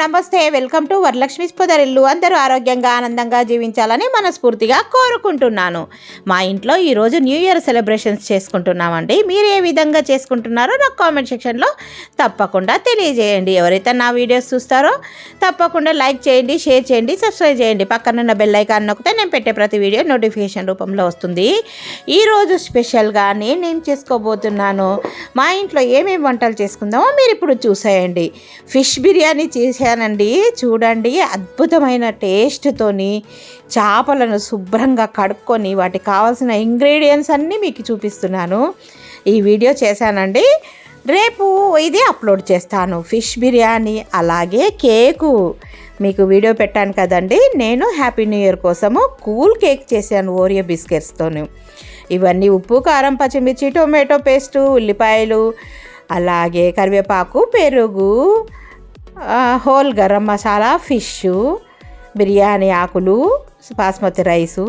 నమస్తే. Welcome to Varalakshmi పొదరిల్లు అందరూ ఆరోగ్యంగా ఆనందంగా జీవించాలని మనస్ఫూర్తిగా కోరుకుంటున్నాను. మా ఇంట్లో ఈరోజు న్యూ ఇయర్ సెలబ్రేషన్స్ చేసుకుంటున్నామండి. మీరు ఏ విధంగా చేసుకుంటున్నారో నాకు కామెంట్ సెక్షన్లో తప్పకుండా తెలియజేయండి. ఎవరైతే నా వీడియోస్ చూస్తారో తప్పకుండా లైక్ చేయండి షేర్ చేయండి సబ్స్క్రైబ్ చేయండి. పక్కనున్న బెల్ ఐకాన్ నొక్కితే నేను పెట్టే ప్రతి వీడియో నోటిఫికేషన్ రూపంలో వస్తుంది. ఈరోజు స్పెషల్గా నేను చేసుకోబోతున్నాను మా ఇంట్లో ఏమేమి వంటలు చేసుకుందామో మీరు ఇప్పుడు చూసేయండి. ఫిష్ బిర్యానీ చేసే చేశానండి. చూడండి అద్భుతమైన టేస్ట్తోని చేపలను శుభ్రంగా కడుక్కొని వాటికి కావాల్సిన ఇంగ్రీడియంట్స్ అన్నీ మీకు చూపిస్తున్నాను. ఈ వీడియో చేశానండి. రేపు ఇది అప్లోడ్ చేస్తాను. ఫిష్ బిర్యానీ అలాగే కేకు మీకు వీడియో పెట్టాను కదండి. నేను హ్యాపీ న్యూ ఇయర్ కోసము కూల్ కేక్ చేశాను ఓరియో బిస్కెట్స్తోను ఇవన్నీ ఉప్పు కారం పచ్చిమిర్చి టొమాటో పేస్టు ఉల్లిపాయలు అలాగే కరివేపాకు పెరుగు హోల్ గరం మసాలా ఫిష్ బిర్యానీ ఆకులు బాస్మతి రైసు.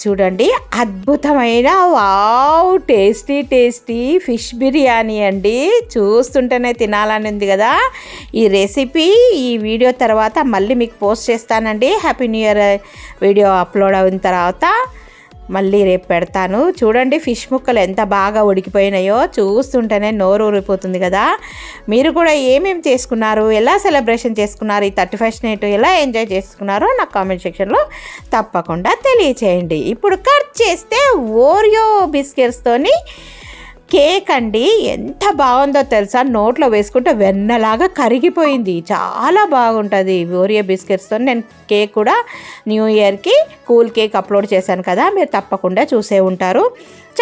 చూడండి అద్భుతమైన wow tasty tasty fish biryani అండి. చూస్తుంటేనే తినాలని ఉంది కదా. ఈ రెసిపీ ఈ వీడియో తర్వాత మళ్ళీ మీకు పోస్ట్ చేస్తానండి. Happy new year video upload అయిన తర్వాత. మళ్ళీ రేపు పెడతాను. చూడండి ఫిష్ ముక్కలు ఎంత బాగా ఉడికిపోయినాయో చూస్తుంటేనే నోరు ఊరిపోతుంది కదా. మీరు కూడా ఏమేమి చేసుకున్నారు? ఎలా సెలబ్రేషన్ చేసుకున్నారు? ఈ థర్టీ ఫస్ట్ నైట్ ఎలా ఎంజాయ్ చేసుకున్నారో నాకు కామెంట్ సెక్షన్లో తప్పకుండా తెలియచేయండి. ఇప్పుడు కట్ చేస్తే ఓరియో బిస్కెట్స్తోని కేక్ అండి ఎంత బాగుందో తెలుసా? నోట్లో వేసుకుంటే వెన్నలాగా కరిగిపోయింది. చాలా బాగుంటుంది ఓరియో బిస్కెట్స్తో. నేను కేక్ కూడా న్యూ ఇయర్కి కూల్ కేక్ అప్లోడ్ చేశాను కదా మీరు తప్పకుండా చూసే ఉంటారు.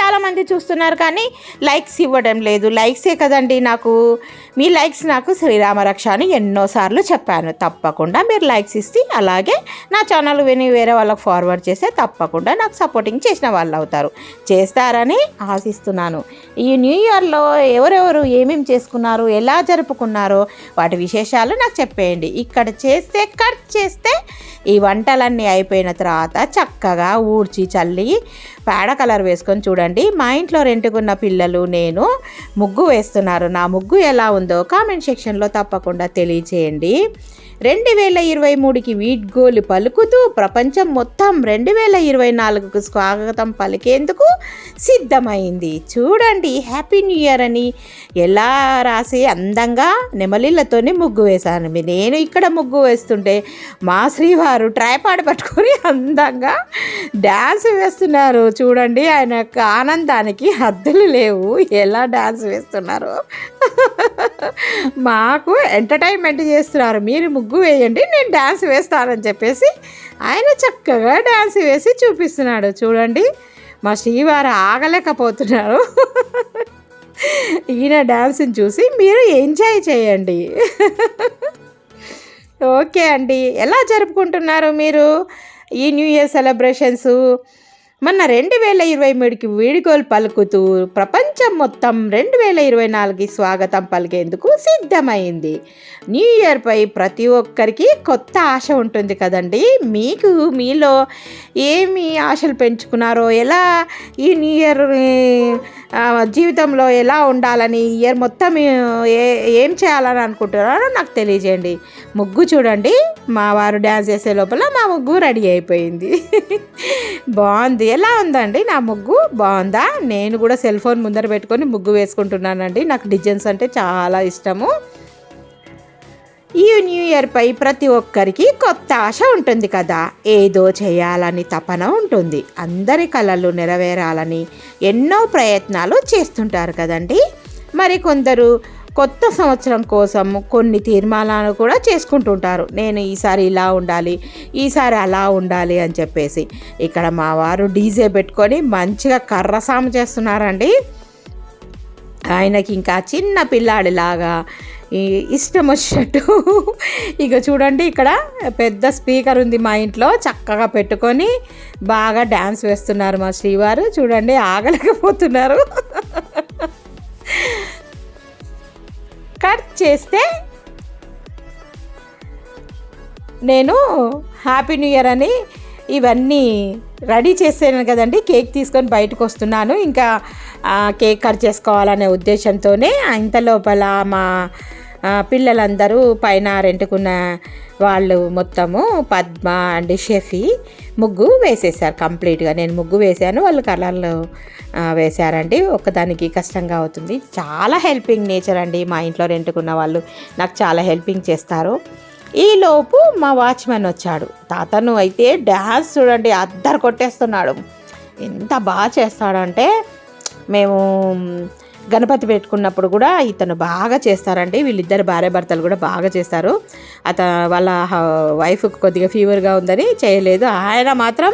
చాలామంది చూస్తున్నారు కానీ లైక్స్ ఇవ్వడం లేదు. లైక్సే కదండి నాకు. మీ లైక్స్ నాకు శ్రీరామరక్ష అని ఎన్నోసార్లు చెప్పాను. తప్పకుండా మీరు లైక్స్ ఇస్తే అలాగే నా ఛానల్ విని వేరే వాళ్ళకి ఫార్వర్డ్ చేస్తే తప్పకుండా నాకు సపోర్టింగ్ చేసిన వాళ్ళు అవుతారు. చేస్తారని ఆశిస్తున్నాను. ఈ న్యూ ఇయర్లో ఎవరెవరు ఏమేమి చేసుకున్నారు ఎలా జరుపుకున్నారో వాటి విశేషాలు నాకు చెప్పేయండి. ఇక్కడ చేస్తే కట్ చేస్తే ఈ వంటలన్నీ అయిపోయిన తర్వాత చక్కగా ఊడ్చి చల్లి పేడ కలర్ వేసుకొని చూడండి. మా ఇంట్లో రెంటుకున్న పిల్లలు నేను ముగ్గు వేస్తున్నారు. నా ముగ్గు ఎలా ఉందో కామెంట్ సెక్షన్లో తప్పకుండా తెలియచేయండి. రెండు వేల ఇరవై మూడుకి వీడ్గోలు పలుకుతూ ప్రపంచం మొత్తం రెండు వేల ఇరవై నాలుగుకు స్వాగతం పలికేందుకు సిద్ధమైంది. చూడండి హ్యాపీ న్యూ ఇయర్ అని ఎలా రాసి అందంగా నెమలిళ్ళతోనే ముగ్గు వేశాను. నేను ఇక్కడ ముగ్గు వేస్తుంటే మా శ్రీవారు ట్రైపాడ్ పట్టుకొని అందంగా డ్యాన్స్ వేస్తున్నారు. చూడండి ఆయన యొక్క ఆనందానికి హద్దులు లేవు. ఎలా డ్యాన్స్ వేస్తున్నారు? మాకు ఎంటర్టైన్మెంట్ చేస్తున్నారు. మీరు ముగ్గు వేయండి నేను డ్యాన్స్ వేస్తానని చెప్పేసి ఆయన చక్కగా డ్యాన్స్ వేసి చూపిస్తున్నాడు. చూడండి మా శ్రీవారు ఆగలేకపోతున్నారు. ఈయన డ్యాన్స్ని చూసి మీరు ఎంజాయ్ చేయండి. ఓకే అండి ఎలా జరుపుకుంటున్నారు మీరు ఈ న్యూ ఇయర్ సెలబ్రేషన్స్ మొన్న రెండు వేల ఇరవై మూడుకి వీడుకోలు పలుకుతూ ప్రపంచం మొత్తం రెండు వేల ఇరవై నాలుగుకి స్వాగతం పలికేందుకు సిద్ధమైంది. న్యూ ఇయర్పై ప్రతి ఒక్కరికి కొత్త ఆశ ఉంటుంది కదండి. మీకు మీలో ఏమి ఆశలు పెంచుకున్నారో ఎలా ఈ న్యూ ఇయర్ జీవితంలో ఎలా ఉండాలని ఈ ఇయర్ మొత్తం ఏ ఏం చేయాలని అనుకుంటున్నారో నాకు తెలియజేయండి. ముగ్గు చూడండి. మా వారు డ్యాన్స్ చేసే లోపల మా ముగ్గు రెడీ అయిపోయింది. బాగుంది. ఎలా ఉందండి? నా ముగ్గు బాగుందా? నేను కూడా సెల్ ఫోన్ ముందర పెట్టుకొని ముగ్గు వేసుకుంటున్నానండి. నాకు డిజైన్స్ అంటే చాలా ఇష్టము. ఈ న్యూ ఇయర్పై ప్రతి ఒక్కరికి కొత్త ఆశ ఉంటుంది కదా. ఏదో చేయాలని తపన ఉంటుంది. అందరి కళలు నెరవేరాలని ఎన్నో ప్రయత్నాలు చేస్తుంటారు కదండి. మరి కొందరు కొత్త సంవత్సరం కోసం కొన్ని తీర్మానాలు కూడా చేసుకుంటుంటారు. నేను ఈసారి ఇలా ఉండాలి ఈసారి అలా ఉండాలి అని చెప్పేసి. ఇక్కడ మా వారు డీజే పెట్టుకొని మంచిగా కర్రసాము చేస్తున్నారండి. ఆయనకి ఇంకా చిన్న పిల్లాడిలాగా ఈ ఇష్టం వచ్చినట్టు. ఇక చూడండి ఇక్కడ పెద్ద స్పీకర్ ఉంది మా ఇంట్లో చక్కగా పెట్టుకొని బాగా డ్యాన్స్ వేస్తున్నారు మా శ్రీవారు. చూడండి ఆగలేకపోతున్నారు. కట్ చేస్తే నేను హ్యాపీ న్యూ ఇయర్ అని ఇవన్నీ రెడీ చేసాను కదండి. కేక్ తీసుకొని బయటకు వస్తున్నాను. ఇంకా కేక్ కట్ చేసుకోవాలనే ఉద్దేశంతోనే ఇంత లోపల మా పిల్లలందరూ పైన రెంటుకున్న వాళ్ళు మొత్తము పద్మ అండ్ షెఫీ ముగ్గు వేసేసారు కంప్లీట్గా. నేను ముగ్గు వేశాను వాళ్ళు కలర్లు వేశారండి. ఒకదానికి కష్టంగా అవుతుంది. చాలా హెల్పింగ్ నేచర్ అండి మా ఇంట్లో రెంటుకున్న వాళ్ళు. నాకు చాలా హెల్పింగ్ చేస్తారు. ఈలోపు మా వాచ్మెన్ వచ్చాడు. తాతను అయితే డ్యాన్స్ చూడండి అద్దరు కొట్టేస్తున్నాడు. ఎంత బాగా చేస్తాడంటే మేము గణపతి పెట్టుకున్నప్పుడు కూడా ఇతను బాగా చేస్తారండి. వీళ్ళిద్దరు భార్య భర్తలు కూడా బాగా చేస్తారు. అత వాళ్ళ వైఫ్ కొద్దిగా ఫీవర్గా ఉందని చేయలేదు. ఆయన మాత్రం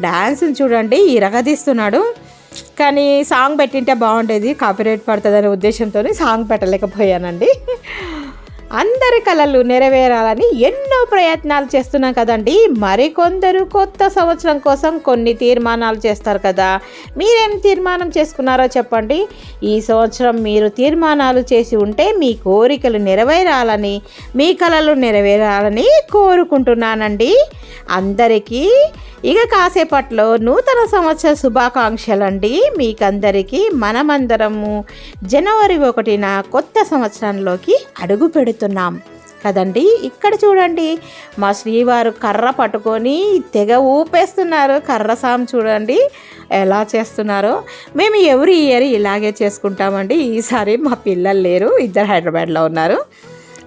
డ్యాన్స్ని చూడండి ఇరగదీస్తున్నాడు. కానీ సాంగ్ పెట్టింటే బాగుండేది కాపీరైట్ పడుతుందనే ఉద్దేశంతో సాంగ్ పెట్టలేకపోయానండి. అందరి కళలు నెరవేరాలని ఎన్నో ప్రయత్నాలు చేస్తున్నాం కదండి. మరికొందరు కొత్త సంవత్సరం కోసం కొన్ని తీర్మానాలు చేస్తారు కదా. మీరేం తీర్మానం చేసుకున్నారో చెప్పండి. ఈ సంవత్సరం మీరు తీర్మానాలు చేసి ఉంటే మీ కోరికలు నెరవేరాలని మీ కళలు నెరవేరాలని కోరుకుంటున్నానండి. అందరికీ ఇక కాసేపట్లో నూతన సంవత్సర శుభాకాంక్షలు అండి మీకందరికీ మనమందరము జనవరి ఒకటిన కొత్త సంవత్సరంలోకి అడుగు పెడుతున్నాం. కదండి ఇక్కడ చూడండి మా శ్రీవారు కర్ర పట్టుకొని తెగ ఊపేస్తున్నారు. కర్ర సాం చూడండి ఎలా చేస్తున్నారో. మేము ఎవరి ఇయర్ ఇలాగే చేసుకుంటామండి. ఈసారి మా పిల్లలు లేరు ఇద్దరు హైదరాబాద్లో ఉన్నారు.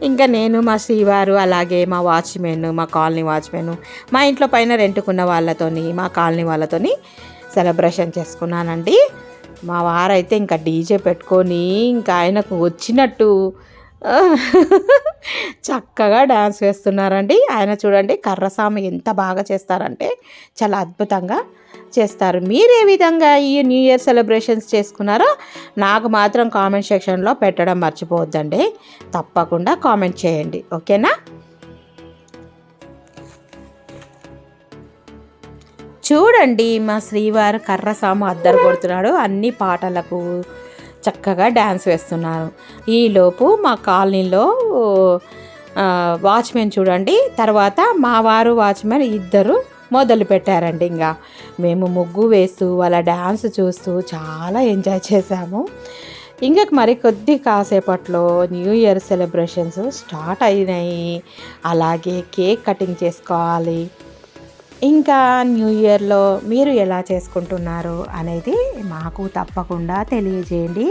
ఇంకా నేను మా శ్రీవారు అలాగే మా వాచ్మెన్ మా కాలనీ వాచ్మెన్ మా ఇంట్లో పైన రెంటుకున్న వాళ్ళతోని మా కాలనీ వాళ్ళతోని సెలబ్రేషన్ చేసుకున్నానండి. మా వారైతే ఇంకా డీజే పెట్టుకొని ఇంకా ఆయనకు వచ్చినట్టు చక్కగా డ్యాన్స్ వేస్తున్నారండి. ఆయన చూడండి కర్రసామి ఎంత బాగా చేస్తారంటే చాలా అద్భుతంగా చేస్తారు. మీరు ఏ విధంగా ఈ న్యూ ఇయర్ సెలబ్రేషన్స్ చేసుకున్నారో నాకు మాత్రం కామెంట్ సెక్షన్లో పెట్టడం మర్చిపోవద్దండి. తప్పకుండా కామెంట్ చేయండి. ఓకేనా? చూడండి మా శ్రీవారు కర్రసాము అద్దరు కొడుతున్నాడు. అన్ని పాటలకు చక్కగా డ్యాన్స్ వేస్తున్నారు. ఈలోపు మా కాలనీలో వాచ్మెన్ చూడండి తర్వాత మా వారు వాచ్మెన్ ఇద్దరు మొదలు పెట్టారండి ఇంకా మేము ముగ్గు వేస్తూ వాళ్ళ డ్యాన్స్ చూస్తూ చాలా ఎంజాయ్ చేశాము. ఇంకా మరి కొద్ది కాసేపట్లో న్యూ ఇయర్ సెలబ్రేషన్స్ స్టార్ట్ అయినాయి. అలాగే కేక్ కటింగ్ చేసుకోవాలి. ఇంకా న్యూ ఇయర్లో మీరు ఎలా చేసుకుంటున్నారు అనేది మాకు తప్పకుండా తెలియజేయండి.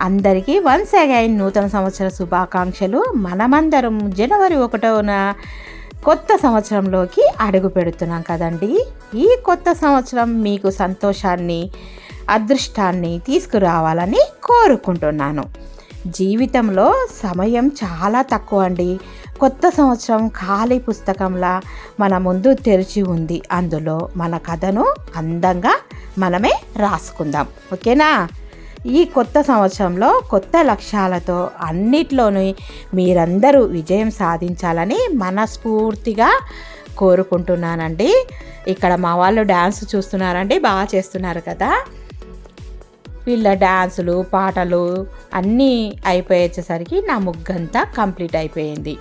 అందరికీ వన్స్ అగైన్ నూతన సంవత్సర శుభాకాంక్షలు. మనమందరం జనవరి ఒకటోన కొత్త సంవత్సరంలోకి అడుగు పెడుతున్నాం కదండి. ఈ కొత్త సంవత్సరం మీకు సంతోషాన్ని అదృష్టాన్ని తీసుకురావాలని కోరుకుంటున్నాను. జీవితంలో సమయం చాలా తక్కువ అండి కొత్త సంవత్సరం ఖాళీ పుస్తకంలా మన ముందు తెరిచి ఉంది. అందులో మన కథను అందంగా మనమే రాసుకుందాం. ఓకేనా? ఈ కొత్త సంవత్సరంలో కొత్త లక్ష్యాలతో అన్నిట్లోనూ మీరందరూ విజయం సాధించాలని మనస్ఫూర్తిగా కోరుకుంటున్నానండి. ఇక్కడ మా వాళ్ళు డ్యాన్స్ చూస్తున్నారండి బాగా చేస్తున్నారు కదా. వీళ్ళ డ్యాన్సులు పాటలు అన్నీ అయిపోయేసరికి నా ముగ్గంతా కంప్లీట్ అయిపోయింది.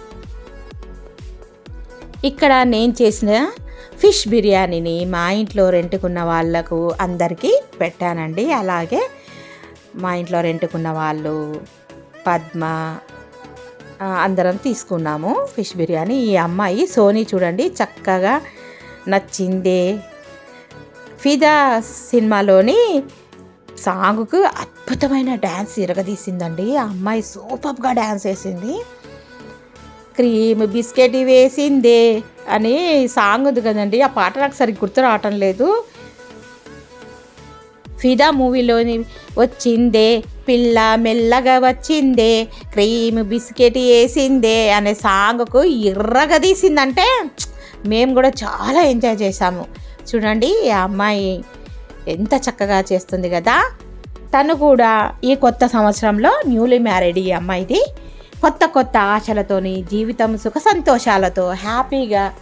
ఇక్కడ నేను చేసిన ఫిష్ బిర్యానీని మా ఇంట్లో రెంటుకున్న వాళ్ళకు అందరికీ పెట్టానండి. అలాగే మా ఇంట్లో రెంటుకున్న వాళ్ళు పద్మ అందరం తీసుకున్నాము ఫిష్ బిర్యానీ. ఈ అమ్మాయి సోనీ చూడండి చక్కగా నచ్చిందే. ఫిదా సినిమాలోని సాంగ్కు అద్భుతమైన డ్యాన్స్ ఇరగదీసిందండి. ఆ అమ్మాయి సూపర్గా డ్యాన్స్ వేసింది. క్రీమ్ బిస్కెట్ వేసిందే అని సాంగ్ ఉంది కదండి. ఆ పాట నాకు సరిగ్గా గుర్తు రావటం లేదు. ఫిదా మూవీలోని వచ్చిందే పిల్ల మెల్లగా వచ్చిందే క్రీమ్ బిస్కెట్ వేసిందే అనే సాంగ్కు ఎర్రగా తీసిందంటే మేము కూడా చాలా ఎంజాయ్ చేశాము. చూడండి ఈ అమ్మాయి ఎంత చక్కగా చేస్తుంది కదా. తను కూడా ఈ కొత్త సంవత్సరంలో న్యూలీ మ్యారీడ్ ఈ అమ్మాయిది. కొత్త కొత్త ఆశలతోని జీవితం సుఖ సంతోషాలతో హ్యాపీగా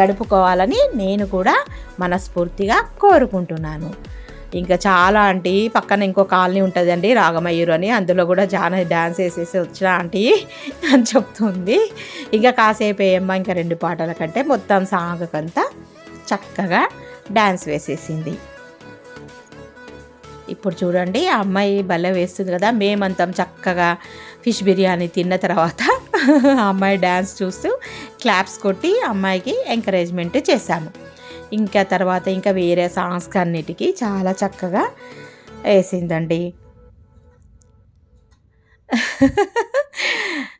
గడుపుకోవాలని నేను కూడా మనస్ఫూర్తిగా కోరుకుంటున్నాను. ఇంకా చాలా ఆంటీ పక్కన ఇంకో కాలనీ ఉంటుందండి రాగమయ్యూరు అని. అందులో కూడా చాలా డ్యాన్స్ వేసేసి వచ్చిన ఆంటీ అని చెప్తుంది. ఇంకా కాసేపు ఏమ్మా ఇంకా రెండు పాటల కంటే మొత్తం సాంగ్కంతా చక్కగా డ్యాన్స్ వేసేసింది. ఇప్పుడు చూడండి ఆ అమ్మాయి భలే వేస్తుంది కదా. మేమంతం చక్కగా ఫిష్ బిర్యానీ తిన్న తర్వాత ఆ అమ్మాయి డ్యాన్స్ చూస్తూ క్లాప్స్ కొట్టి అమ్మాయికి ఎంకరేజ్మెంట్ చేశాము. ఇంకా తర్వాత ఇంకా వేరే సాంగ్స్ అన్నిటికీ చాలా చక్కగా వేసిందండి.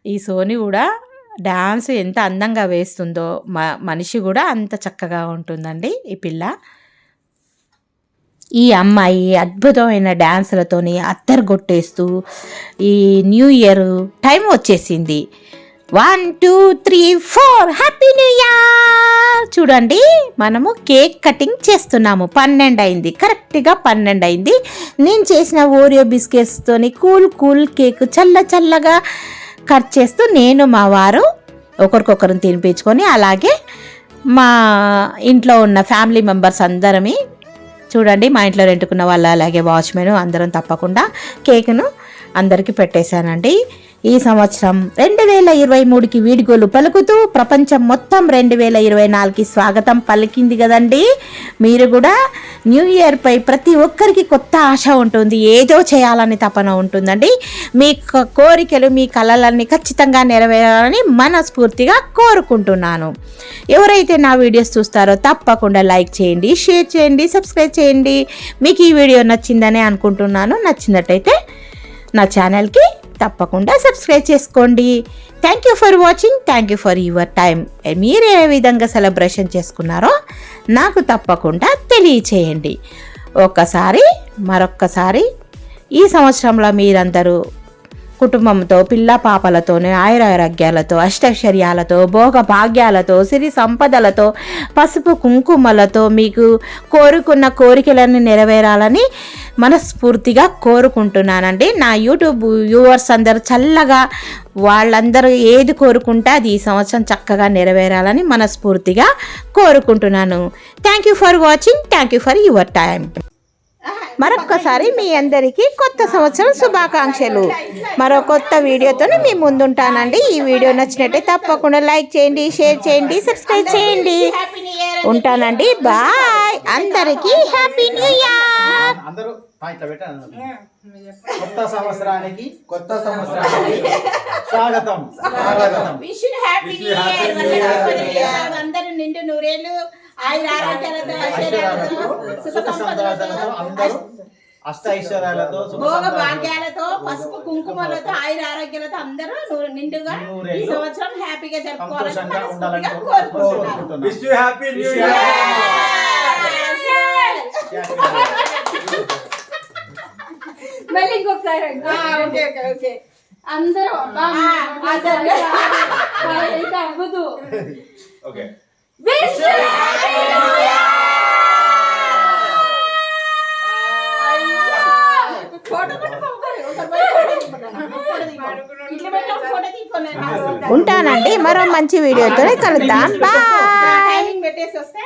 ఈ సోని కూడా డ్యాన్స్ ఎంత అందంగా వేస్తుందో మ మనిషి కూడా అంత చక్కగా ఉంటుందండి ఈ పిల్ల. ఈ అమ్మాయి అద్భుతమైన డ్యాన్సులతోని అత్తరు కొట్టేస్తూ ఈ న్యూ ఇయర్ టైం వచ్చేసింది. One two three four happy new year! చూడండి మనము కేక్ కటింగ్ చేస్తున్నాము. పన్నెండు అయింది. కరెక్ట్గా పన్నెండు అయింది. నేను చేసిన ఓరియో బిస్కెట్స్తోని కూల్ కూల్ కేక్ చల్ల చల్లగా కట్ చేస్తూ నేను మా వారు ఒకరికొకరు తినిపించుకొని అలాగే మా ఇంట్లో ఉన్న ఫ్యామిలీ మెంబర్స్ అందరమి చూడండి మా ఇంట్లో రెంటుకున్న వాళ్ళ అలాగే వాచ్మెన్ అందరం తప్పకుండా కేక్ను అందరికీ పెట్టేశానండి. ఈ సంవత్సరం రెండు వేల ఇరవై మూడుకి వీడియోలు పలుకుతూ ప్రపంచం మొత్తం రెండు వేల ఇరవై నాలుగుకి స్వాగతం పలికింది కదండి. మీరు కూడా న్యూ ఇయర్పై ప్రతి ఒక్కరికి కొత్త ఆశ ఉంటుంది ఏదో చేయాలని తపన ఉంటుందండి. మీ కోరికలు మీ కళలన్నీ ఖచ్చితంగా నెరవేరాలని మనస్ఫూర్తిగా కోరుకుంటున్నాను. ఎవరైతే నా వీడియోస్ చూస్తారో తప్పకుండా లైక్ చేయండి షేర్ చేయండి సబ్స్క్రైబ్ చేయండి. మీకు ఈ వీడియో నచ్చిందని అనుకుంటున్నాను. నచ్చినట్టయితే నా ఛానల్కి తప్పకుండా సబ్స్క్రైబ్ చేసుకోండి. Thank you for watching thank you for your time మీరు ఏ విధంగా సెలబ్రేషన్ చేసుకున్నారో నాకు తప్పకుండా తెలియచేయండి. ఒక్కసారి మరొక్కసారి ఈ సంవత్సరంలో మీరందరూ కుటుంబంతో పిల్ల పాపలతోనే ఆయురారోగ్యాలతో అష్టైశ్వర్యాలతో భోగ భాగ్యాలతో సిరి సంపదలతో పసుపు కుంకుమలతో మీకు కోరుకున్న కోరికలన్నీ నెరవేరాలని మనస్ఫూర్తిగా కోరుకుంటున్నానండి. నా యూట్యూబ్ వ్యూవర్స్ అందరూ చల్లగా వాళ్ళందరూ ఏది కోరుకుంటే అది ఈ సంవత్సరం చక్కగా నెరవేరాలని మనస్ఫూర్తిగా కోరుకుంటున్నాను. Thank you for watching thank you for your time మరొక్కసారి మీ అందరికీ కొత్త సంవత్సరం శుభాకాంక్షలు. మరో కొత్త వీడియోతో మీ ముందుంటానండి. ఈ వీడియో నచ్చినట్టే తప్పకుండా లైక్ చేయండి షేర్ చేయండి సబ్స్క్రైబ్ చేయండి. ఉంటానండి. బాయ్. అందరికీ హ్యాపీ న్యూ ఇయర్. కొత్త సంవత్సరానికి కొత్త సంవత్సరానికి స్వాగతం. స్వాగతం. Wish happy. అందరూ నిండు నూరేళ్ళు. ఆయుర ఆరోగ్యాలతో ఐశ్వర్యాలతో సుఖ సంపదలతో అందరూ అష్ట ఐశ్వర్యాలతో సుఖ భోగ సంపదలతో భాగ్యాలతో పసుపు కుంకుమలతో ఆయుర ఆరోగ్యాలతో అందరూ నూ- నిండుగా ఈ నూరేళ్ళు సంవత్సరం హ్యాపీగా జరుపుకోవాలని సంతోషంగా ఉండాలని మనస్ఫూర్తిగా కోరుకుంటున్నాను కోరుకుంటున్నాను Wish you happy new Wish you year. మళ్ళీ ఇంకొకసారి ఓకే ఓకే ఓకే అందరూ ఆ, సరే. అయితే అవ్వదు. Okay. Wish you happy new year! Photo ఉంటానండి మరో మంచి వీడియోతో కలుద్దాం బాయ్ టైమింగ్ పెట్టేసి వస్తే